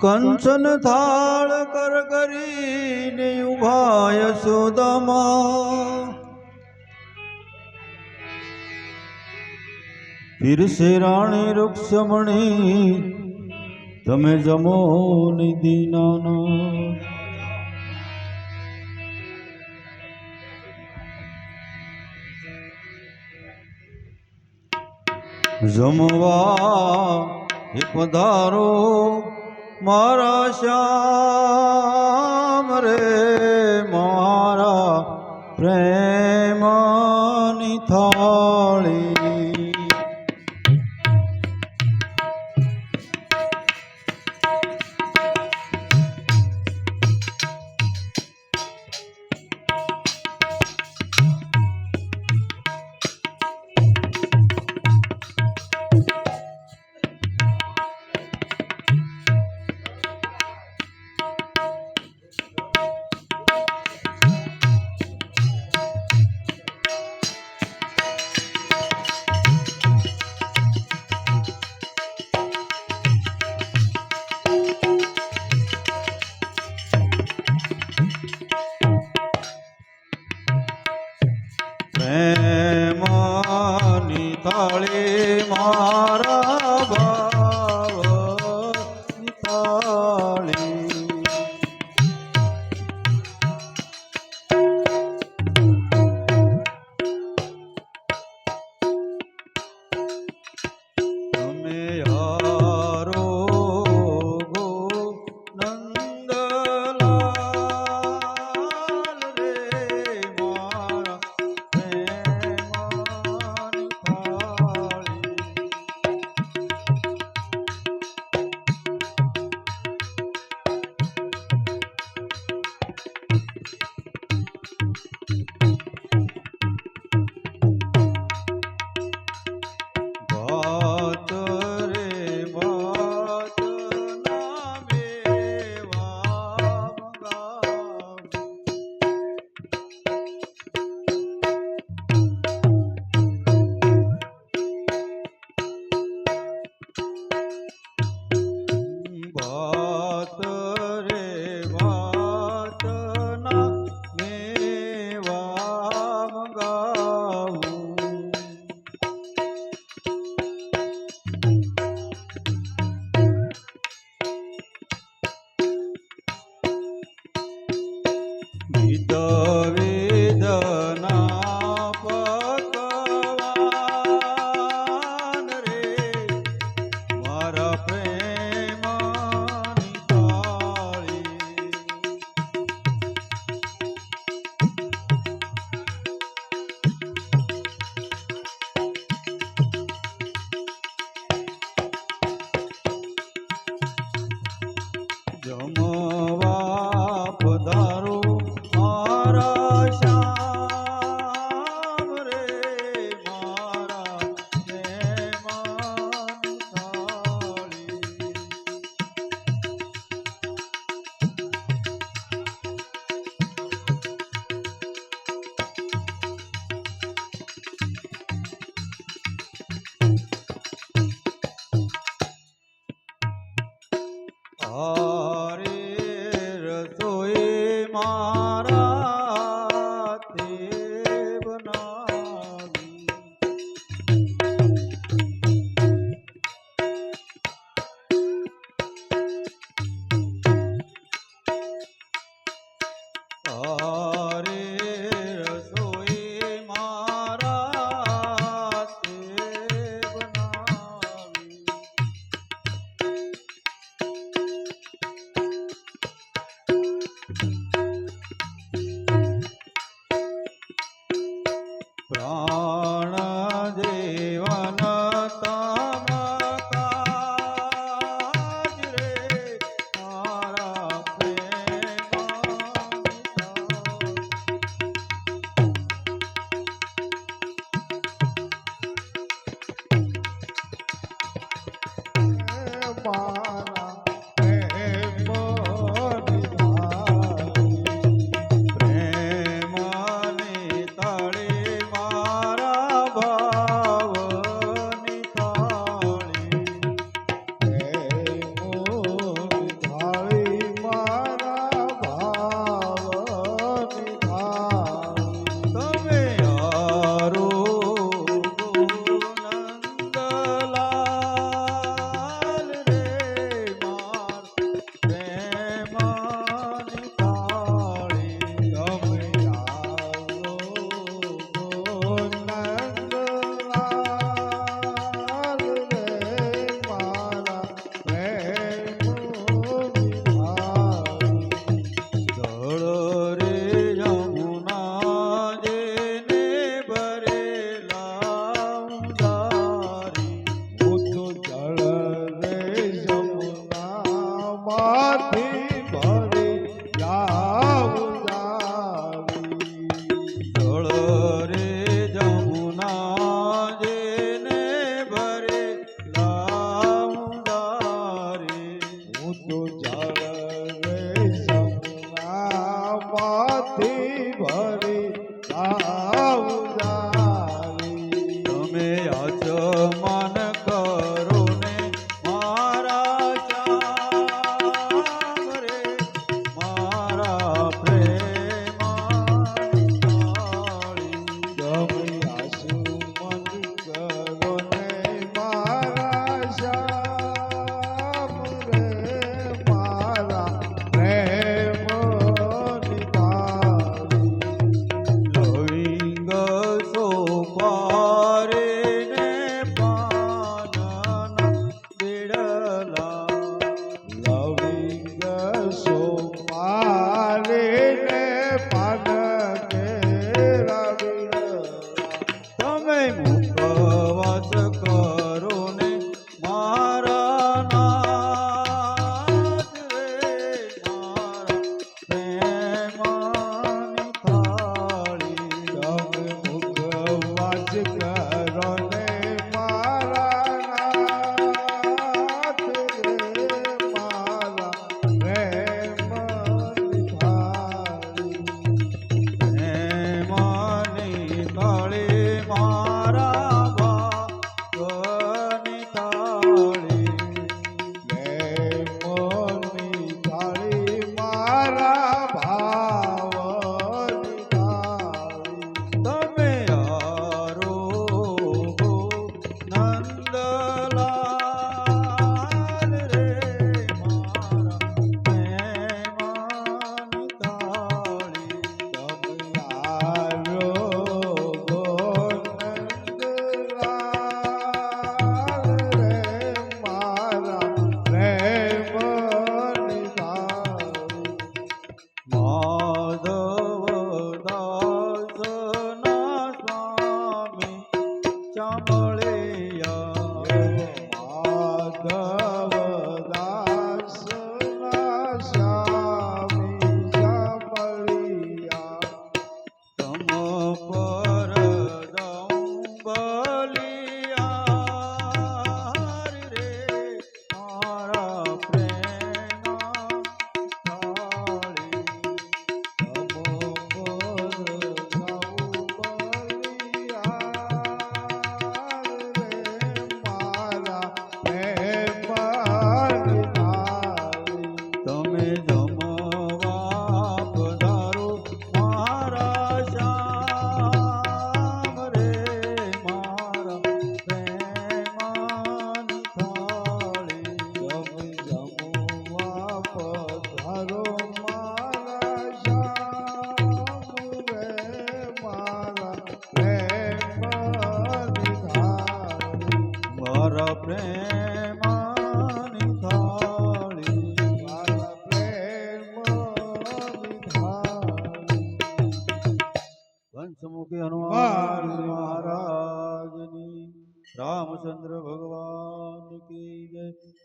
કંચન થાળ કર કરીને ઊભા સુદમા. પીરસે રાણી રૂક્ષમણી તમે જમો નિધિનાના જમવા એ પધારો મારા શ્યામ રે મારા પ્રેમની થા વધારો 花。મારા